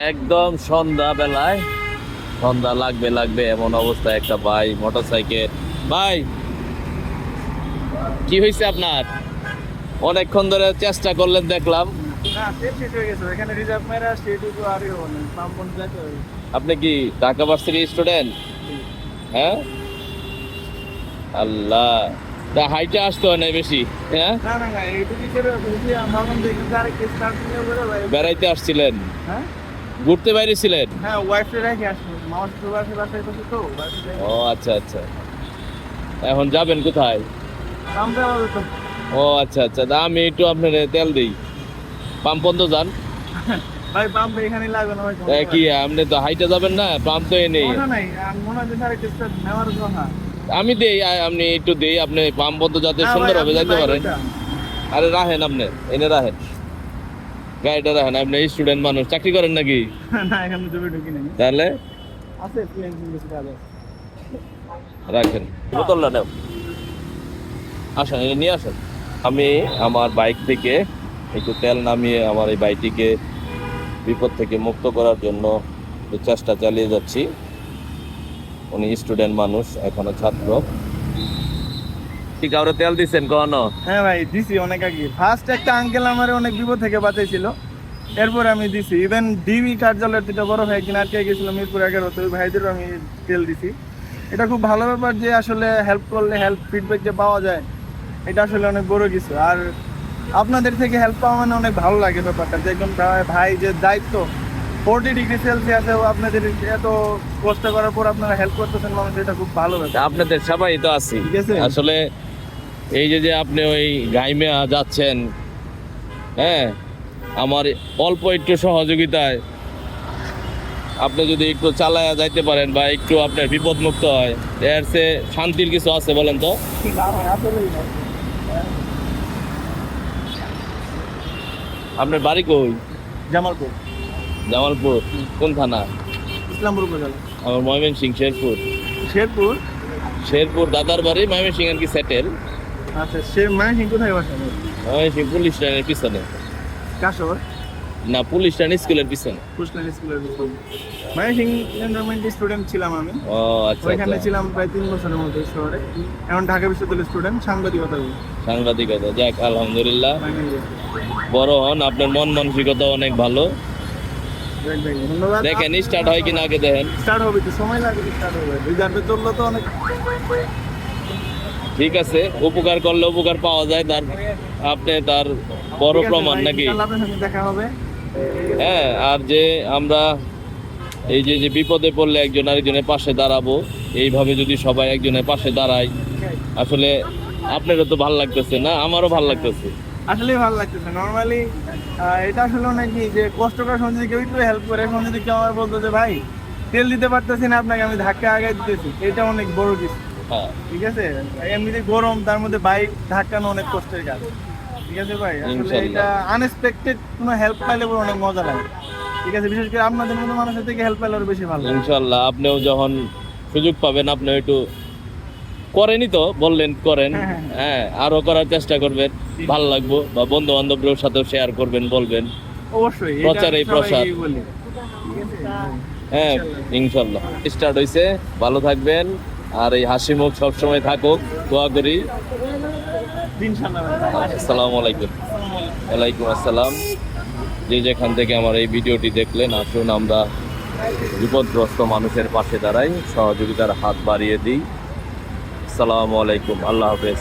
একদম সন্ধ্যা বেলায় সন্ধ্যা লাগবে লাগবে এমন অবস্থায় একটা ভাই মোটরসাইকেল ভাই কি হয়েছে আপনার অনেকক্ষণ ধরে চেষ্টা করলেন দেখলাম হয়ে ইয়ে আপনি কি ঢাকা ভার্সিটি স্টুডেন্ট হ্যাঁ আল্লাহ তা হাইটে আসতে হয় না বেশি হ্যাঁ বেড়াইতে আসছিলেন হ্যাঁ ঘুরতে বাইরেছিলেন? হ্যাঁ ওয়াইফে রেখে আসব মামার শ্বশুর বাসে বাসায় তো তো ও আচ্ছা আচ্ছা। এখন যাবেন কোথায়? ও আচ্ছা আচ্ছা। তা আমি একটু আপনার তেল দিই। পাম্প বন্ধ যান। ভাই পাম্প এখানে লাগবে না ভাই কি আপনি তো হাইটে যাবেন না পাম্প তো নেই। মনে মনে হয় আমি দেই আপনি একটু দেই আপনি পাম্প বন্ধ যাতে হ্যাঁ, সুন্দর হবে যাইতে পারেন। আরে রাহেন আপনি এনে রাহেন গাড়িটা রাহেন আপনি স্টুডেন্ট মানুষ চাকরি করেন নাকি? তাহলে? রাখেন। বোতলটা নেও। আসেন এটা নিয়ে আসেন। আমি আমার বাইক থেকে একটু তেল নামিয়ে আমার এই বাইকটিকে বিপদ থেকে মুক্ত করার জন্য চেষ্টা চালিয়ে যাচ্ছি। উনি স্টুডেন্ট মানুষ এখনও ছাত্র। কি কাউরে তেল দিচ্ছেন কখনো? হ্যাঁ ভাই দিছি অনেক আগে। ফার্স্ট একটা আঙ্কেল আমার অনেক বিপদ থেকে বাঁচাইছিল। এরপর আমি দিছি। ইভেন ডিবি কার্যালয়ের দুটো বড় ভাই কিনা আটকে গেছিল মিরপুর এগারো তো ওই ভাইদেরও আমি তেল দিছি। এটা খুব ভালো ব্যাপার যে আসলে হেল্প করলে হেল্প ফিডব্যাক যে পাওয়া যায় এটা আসলে অনেক বড় কিছু। আর আপনাদের থেকে হেল্প পাওয়া মানে অনেক ভালো লাগে ব্যাপারটা। যে একদম ভাই- যে দায়িত্ব ফোরটি ডিগ্রি সেলসিয়াসেও আপনাদের এত কষ্ট করার পর আপনারা হেল্প করতেছেন মানুষ এটা খুব ভালো ব্যাপার। আপনাদের সবাই তো আছে। আসলে এই যে যে আপনি ওই গাইমে যাচ্ছেন হ্যাঁ আমার অল্প একটু সহযোগিতায় আপনি যদি একটু চালায়া যাইতে পারেন বা একটু আপনার বিপদ মুক্ত হয় এর সে শান্তির কিছু আছে বলেন তো? আপনার বাড়ি কই? জামালপুর। জামালপুর। কোন থানা? ইসলামপুর আমার ময়মন সিং শেরপুর। শেরপুর। শেরপুর দাদার বাড়ি ময়মন সিং আর কি সেটেল আচ্ছা সে মানে সিং কোথায় বাসা? ময়মন সিং পুলিশ লাইনের পিছনে। কাশর না পুলিশ লাইন স্কুলের পিছনে। পুলিশ কুশলান স্কুলের পিছনে। মানে সিং এনভারনমেন্ট স্টুডেন্ট ছিলাম আমি। ও আচ্ছা ওইখানে আচ্ছা ছিলাম প্রায় তিন বছরের মতো শহরে। এখন ঢাকা বিশ্ববিদ্যালয়ের স্টুডেন্ট সাংবাদিকতা। সাংবাদিকতা যাক আলহামদুলিল্লাহ। মানে বড় হন আপনার মন মানসিকতা অনেক ভালো। দেখেন স্টার্ট হয় কিনা আগে দেখেন। স্টার্ট হবে তো সময় লাগে স্টার্ট হবে। রিজার্ভে চলল তো অনেক ঠিক আছে উপকার করলে উপকার পাওয়া যায় তার আপনি তার বড় প্রমাণ নাকি? হ্যাঁ আর যে আমরা এই যে যে বিপদে পড়লে একজন আরেকজনের পাশে দাঁড়াবো এইভাবে যদি সবাই একজনের পাশে দাঁড়ায় আসলে আপনারও তো ভালো লাগতেছে না আমারও ভালো লাগতেছে। আসলে ভালো লাগতেছে। নর্মালি এটা আসলে নাকি যে কষ্ট করার সময় কেউ একটু হেল্প করে এখন যদি কেউ আমার বলতো যে ভাই তেল দিতে পারতেছি না আপনাকে আমি ধাক্কা আগে দিতেছি। এটা অনেক বড় কিছু। ঠিক আছে? এমনিতে গরম তার মধ্যে বাইক ধাক্কানো অনেক কষ্টের কাজ। ঠিক আছে ভাই? আসলে এটা আনএক্সপেক্টেড কোনো হেল্প পাইলে পরে অনেক মজা লাগে। ঠিক আছে? বিশেষ করে আপনাদের মতো মানুষের থেকে হেল্প পাইলে বেশি ভালো ইনশাল্লাহ আপনিও যখন সুযোগ পাবেন আপনি একটু করেনই তো বললেন করেন। হ্যাঁ, হ্যাঁ। হ্যাঁ। আরও করার চেষ্টা করবেন ভালো লাগবো। বা বন্ধু বান্ধবদের সাথেও শেয়ার করবেন বলবেন। অবশ্যই প্রসার। বলি। ঠিক আছে? হ্যাঁ ইনশাল্লাহ। স্টার্ট হয়েছে ভালো থাকবেন। আর এই হাসি মুখ সবসময় থাকুক, দোয়া করি। আসসালাম আলাইকুম। ওয়ালাইকুম আসসালাম। যে যেখান থেকে আমার এই ভিডিওটি দেখলেন, আসুন আমরা বিপদগ্রস্ত মানুষের পাশে দাঁড়াই, সহযোগিতার হাত বাড়িয়ে দিই। আসসালামু আলাইকুম। আল্লাহ হাফেজ।